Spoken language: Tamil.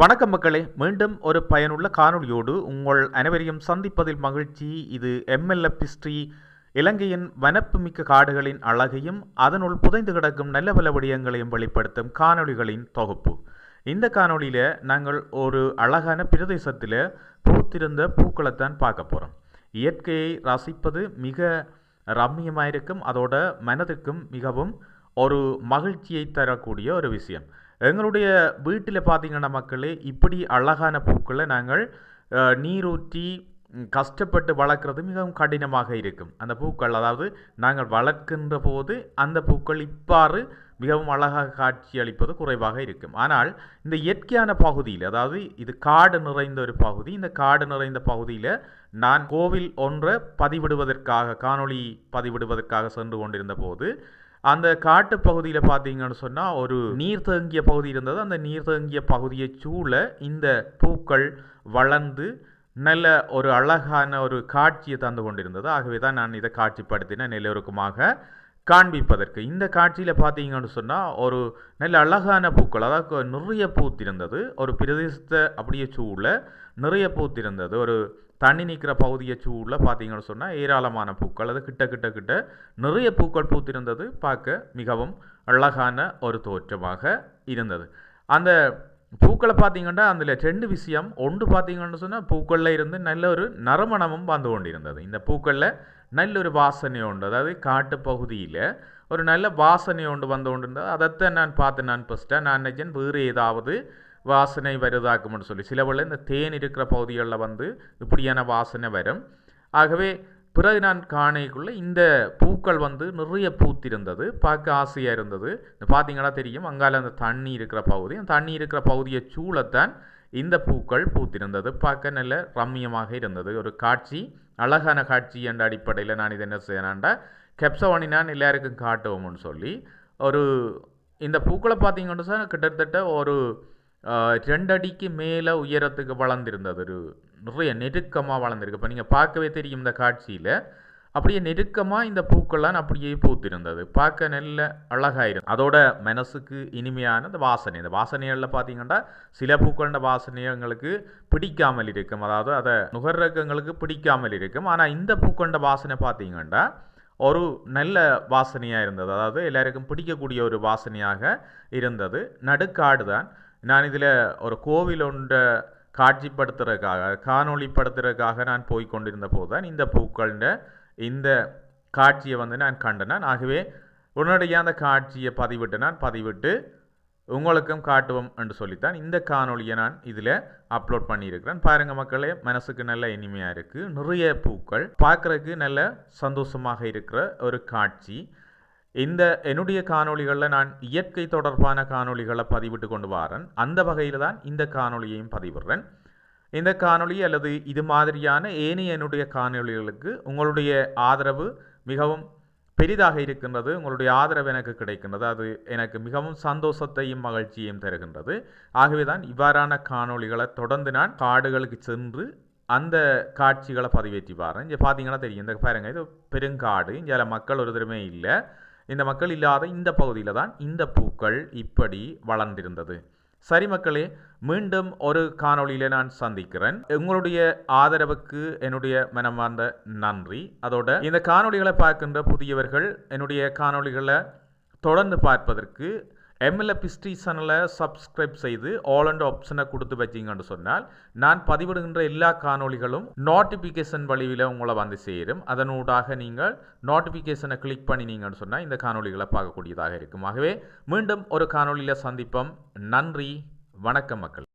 வணக்கம் மக்களே. மீண்டும் ஒரு பயனுள்ள காணொளியோடு உங்கள் அனைவரையும் சந்திப்பதில் மகிழ்ச்சி. இது எம்எல்எஃப் ஹிஸ்டரி இலங்கையின் வனப்புமிக்க காடுகளின் அழகையும் அதனுள் புதைந்து கிடக்கும் நல்ல பல விடயங்களையும் வெளிப்படுத்தும் காணொளிகளின் தொகுப்பு. இந்த காணொளியில் நாங்கள் ஒரு அழகான பிரதேசத்தில் பூத்திருந்த பூக்களைத்தான் பார்க்க போகிறோம் இயற்கையை ரசிப்பது மிக ரம்மியமாயிருக்கும் அதோட மனதுக்கும் மிகவும் ஒரு மகிழ்ச்சியை தரக்கூடிய ஒரு விஷயம். எங்களுடைய வீட்டில் பார்த்தீங்கன்னா மக்களே இப்படி அழகான பூக்களை நாங்கள் நீரூற்றி கஷ்டப்பட்டு வளர்க்குறது மிகவும் கடினமாக இருக்கும். அந்த பூக்கள் அதாவது நாங்கள் வளர்க்கின்ற போது அந்த பூக்கள் இப்பாறு மிகவும் அழகாக காட்சி அளிப்பது குறைவாக இருக்கும். ஆனால் இந்த இயற்கையான பகுதியில் அதாவது இது காடு நிறைந்த ஒரு பகுதி இந்த காடு நிறைந்த பகுதியில் நான் கோவில் ஒன்றை பதிவிடுவதற்காக காணொளி பதிவிடுவதற்காக சென்று கொண்டிருந்த போது அந்த காட்டு பகுதியில் பார்த்தீங்கன்னு சொன்னால் ஒரு நீர் தேங்கிய பகுதி இருந்தது. அந்த நீர் தேங்கிய பகுதியை சூழ இந்த பூக்கள் வளர்ந்து நல்ல ஒரு அழகான ஒரு காட்சியை தந்து கொண்டிருந்தது. ஆகவே தான் நான் இதை காட்சிப்படுத்தினேன் எல்லோருக்குமாக காண்பிப்பதற்கு. இந்த காட்சியில் பார்த்தீங்கன்னு சொன்னால் ஒரு நல்ல அழகான பூக்கள் அதாவது நிறைய பூத்திருந்தது. ஒரு பிரதேசத்தை அப்படியே சூழ நிறைய பூத்திருந்தது. ஒரு தண்ணி நிற்கிற பகுதியை சூடில் பார்த்தீங்கன்னு சொன்னால் ஏராளமான பூக்கள். அது கிட்ட கிட்ட கிட்ட நிறைய பூக்கள் பூத்திருந்தது. பார்க்க மிகவும் அழகான ஒரு தோற்றமாக இருந்தது. அந்த பூக்களை பார்த்தீங்கன்னா அதில் ரெண்டு விஷயம். ஒன்று பார்த்தீங்கன்னு சொன்னால் பூக்களில் இருந்து நல்ல ஒரு நறுமணமும் வந்து கொண்டிருந்தது. இந்த பூக்களில் நல்ல ஒரு வாசனை உண்டு. அதாவது காட்டு பகுதியில் ஒரு நல்ல வாசனை உண்டு வந்து கொண்டிருந்தது. அதைத்தான் நான் பார்த்து நான் ஃபஸ்ட்டாக நான் நினைச்சேன் வேறு ஏதாவது வாசனை வருதாக்கும்னு சொல்லி. சில வேளை இந்த தேன் இருக்கிற பகுதிகளில் வந்து இப்படியான வாசனை வரும். ஆகவே பிறகு நான் காணைக்குள்ளே இந்த பூக்கள் வந்து நிறைய பூத்திருந்தது பார்க்க ஆசையாக இருந்தது. இந்த பார்த்தீங்கன்னா தெரியும்? அங்கால அந்த தண்ணி இருக்கிற பகுதி. அந்த தண்ணி இருக்கிற பகுதியை சூழத்தான் இந்த பூக்கள் பூத்திருந்தது. பார்க்க நல்ல ரம்மியமாக இருந்தது. ஒரு காட்சி அழகான காட்சி என்ற அடிப்படையில் நான் இதை என்ன செய்யணாண்டா கெப்சவனி நான் எல்லாருக்கும் காட்டுவோம்னு சொல்லி ஒரு இந்த பூக்களை பார்த்தீங்கன்னு சார் கிட்டத்தட்ட ஒரு ரெண்டடிக்கு ரெண்டு அடிக்கு மேலே உயரத்துக்கு வளர்ந்துருந்தது. ஒரு நிறைய நெருக்கமாக வளர்ந்துருக்கு. இப்போ நீங்கள் பார்க்கவே தெரியும் இந்த காட்சியில். அப்படியே நெருக்கமாக இந்த பூக்கள்லாம் அப்படியே பூத்திருந்தது. பார்க்க நல்ல அழகாயிரும் அதோட மனசுக்கு இனிமையான இந்த வாசனை. இந்த வாசனைகளில் பார்த்தீங்கன்னா சில பூக்களோட வாசனை எங்களுக்கு பிடிக்காமல் இருக்கும். அதாவது அதை நுகர்றதுக்கு பிடிக்காமல் இருக்கும். ஆனால் இந்த பூக்களோட வாசனை பார்த்தீங்கன்னா ஒரு நல்ல வாசனையாக இருந்தது. அதாவது எல்லாருக்கும் பிடிக்கக்கூடிய ஒரு வாசனையாக இருந்தது. நடுக்காடு தான். நான் இதில் ஒரு கோவில் ஒன்றை காட்சிப்படுத்துறதுக்காக காணொளிப்படுத்துறதுக்காக நான் போய் கொண்டிருந்த போது தான் இந்த பூக்கள இந்த காட்சியை வந்து நான் கண்டனான் ஆகவே உடனடியாக அந்த காட்சியை பதிவிட்டு நான் பதிவிட்டு உங்களுக்கும் காட்டுவோம் என்று சொல்லித்தான் இந்த காணொளியை நான் இதில் அப்லோட் பண்ணியிருக்கிறேன். பாருங்க மக்களே மனசுக்கு நல்ல இனிமையாக இருக்குது நிறைய பூக்கள் பார்க்குறதுக்கு நல்ல சந்தோஷமாக இருக்கிற ஒரு காட்சி. இந்த என்னுடைய காணொளிகளில் நான் இயற்கை தொடர்பான காணொளிகளை பதிவிட்டு கொண்டு வரேன். அந்த வகையில் தான் இந்த காணொளியையும் பதிவிடுறேன். இந்த காணொளி அல்லது இது மாதிரியான ஏனைய என்னுடைய காணொளிகளுக்கு உங்களுடைய ஆதரவு மிகவும் பெரிதாக இருக்கின்றது. உங்களுடைய ஆதரவு எனக்கு கிடைக்கின்றது. அது எனக்கு மிகவும் சந்தோஷத்தையும் மகிழ்ச்சியையும் தருகின்றது. ஆகவே தான் இவ்வாறான காணொளிகளை தொடர்ந்து நான் காடுகளுக்கு சென்று அந்த காட்சிகளை பதிவேற்றி பாருங்கள் இங்கே பார்த்தீங்கன்னா தெரியும். இந்த பாருங்கள் இது பெருங்காடு. இங்கே மக்கள் ஒரு இல்லை. இந்த மக்கள் இல்லாத இந்த பகுதியில் தான் இந்த பூக்கள் இப்படி வளர்ந்திருந்தது. சரி மக்களே மீண்டும் ஒரு காணொளியில் நான் சந்திக்கிறேன். உங்களுடைய ஆதரவுக்கு என்னுடைய மனமார்ந்த நன்றி. அதோட இந்த காணொளிகளை பார்க்கின்ற புதியவர்கள் என்னுடைய காணொளிகளை தொடர்ந்து பார்ப்பதற்கு எம்எல்எஃப் ஹிஸ்ட்ரி சேனலை சப்ஸ்கிரைப் செய்து ஆல் அண்ட் ஆப்ஷனை கொடுத்து வச்சிங்கன்னு சொன்னால் நான் பதிவிடுகின்ற எல்லா காணொளிகளும் நோட்டிஃபிகேஷன் வழியில் உங்களை வந்து சேரும். அதனூடாக நீங்கள் நோட்டிஃபிகேஷனை கிளிக் பண்ணினீங்கன்னு சொன்னால் இந்த காணொளிகளை பார்க்கக்கூடியதாக இருக்கும். ஆகவே மீண்டும் ஒரு காணொளியில் சந்திப்போம். நன்றி. வணக்கம் மக்கள்.